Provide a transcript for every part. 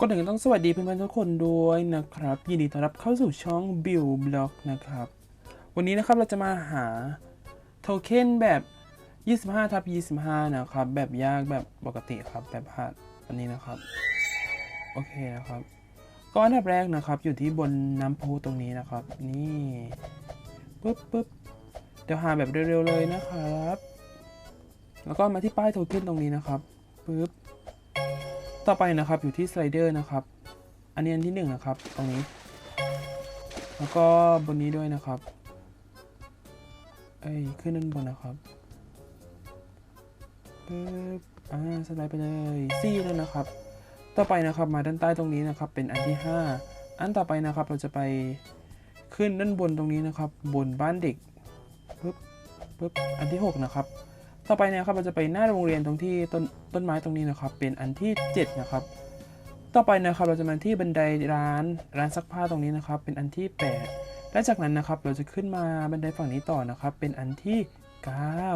ก็ถึงต้องสวัสดีเพื่อนๆทุกคนด้วยนะครับ ยินดีต้อนรับเข้าสู่ช่อง Build Block นะครับ วันนี้นะครับเราจะมาหาโทเค็นแบบ 25ทับ25 นะครับ แบบยากแบบปกติครับแบบหัดอันนี้นะครับ โอเคนะครับก็อันดับแรกนะครับอยู่ที่บนน้ำพุตรงนี้นะครับ นี่ปึ๊บปึ๊บเดี๋ยวหาแบบเร็วๆเลยนะครับ แล้วก็มาที่ป้ายโทเค็นตรงนี้นะครับปึ๊บ ต่อไปนะครับอยู่ที่สไลเดอร์นะครับ อันนี้อันที่หนึ่งนะครับ ตรงนี้ แล้วก็บนนี้ด้วยนะครับเอ้ยขึ้นด้านบนนะครับปึ๊บอ่าสไลด์ไปเลยซี่แล้วนะครับ ต่อไปนะครับมาด้านใต้ตรงนี้นะครับ เป็นอันที่ 5 อันต่อไปนะครับเราจะไปขึ้นด้านบนตรงนี้นะครับ บนบ้านเด็กปึ๊บปึ๊บอันที่ 6 นะครับ ต่อไปนะครับเราจะไปหน้าโรงเรียนตรงที่ต้นต้นไม้ตรงนี้นะครับ เป็นอันที่ 7 นะครับ ต่อไปนะครับเราจะมาที่บันไดร้านร้านซักผ้าตรงนี้นะครับ เป็นอันที่ 8 และจากนั้นนะครับเราจะขึ้นมาบันไดฝั่งนี้ต่อนะครับ เป็นอันที่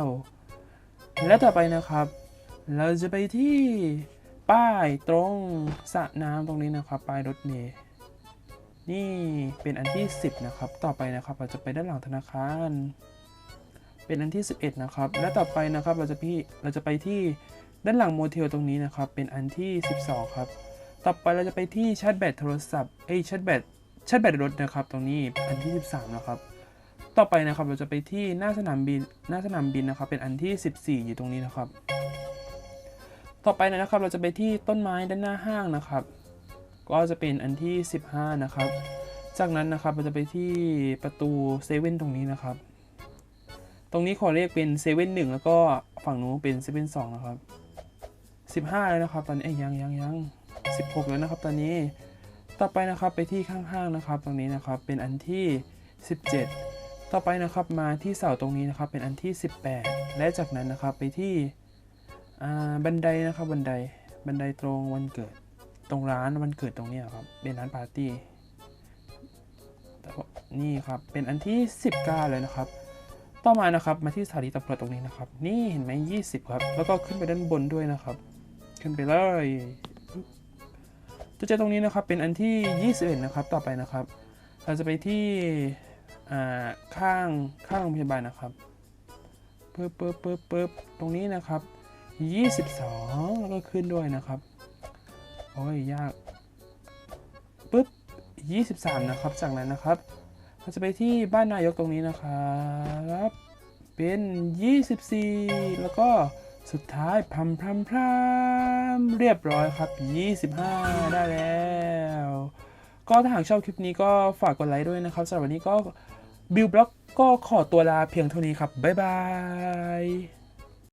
9 และต่อไปนะครับ เราจะไปที่ป้ายตรงสระน้ำตรงนี้นะครับป้ายรถเมล์นี่เป็นอันที่ 10 นะครับ ต่อไปนะครับเราจะไปด้านหลังธนาคาร เป็นอันที่ 11 นะครับ และต่อไปนะครับเราจะพี่เราจะไปที่ด้านหลังโมเทลตรงนี้นะครับ เป็นอันที่ 12 ครับ ต่อไปเราจะไปที่ชาร์จแบตโทรศัพท์เอ้ยชาร์จแบตชาร์จแบตรถนะครับ ตรงนี้อันที่ 13 นะครับ ต่อไปนะครับเราจะไปที่หน้าสนามบินหน้าสนามบินนะครับ เป็นอันที่ 14 อยู่ตรงนี้นะครับ ต่อไปนะครับเราจะไปที่ต้นไม้ด้านหน้าห้างนะครับ ก็จะเป็นอันที่ 15 นะครับ จากนั้นนะครับเราจะไปที่ประตูเซเว่นตรงนี้นะครับ ตรงนี้ขอเรียกเป็นเซเว่นหนึ่งแล้วก็ฝั่งนู้นเป็นเซเว่นสองนะครับสิบห้าแล้วนะครับตอนนี้ยังยังยังสิบหกแล้วนะครับ ตอนนี้ต่อไปนะครับไปที่ข้างๆนะครับ ตรงนี้นะครับเป็นอันที่สิบเจ็ดต่อไปนะครับมาที่เสาตรงนี้นะครับเป็นอันที่สิบแปดและจากนั้นนะครับไปที่บันไดนะครับบันไดบันไดตรงวันเกิดตรงร้านวันเกิดตรงนี้ครับเป็นร้านปาร์ตี้นี่ครับเป็นอันที่ 19 เลยนะครับ ต่อมานะครับ มาที่สถานีตำรวจตรงนี้นะครับ นี่เห็นไหม20ครับ แล้วก็ขึ้นไปด้านบนด้วยนะครับ ขึ้นไปเลยจะเจอตรงนี้นะครับ เป็นอันที่ 21 นะครับ ต่อไปนะครับ เราจะไปที่ข้างข้างโรงพยาบาลนะครับปึ๊บปึ๊บปึ๊บปึ๊บตรงนี้นะครับ 22 แล้วก็ขึ้นด้วยนะครับ โอ้ยยากปึ๊บ23 นะครับ จากนั้นนะครับเราจะไปที่บ้านนายกตรงนี้นะครับ เป็น 24 แล้วก็สุดท้ายพัมพัมพรมเรียบร้อยครับ 25 ได้แล้ว ก็ถ้าหากชอบคลิปนี้ก็ฝากกดไลค์ด้วยนะครับสำหรับวันนี้ก็บิวบล็อกก็ขอตัวลาเพียงเท่านี้ครับ บ๊ายบาย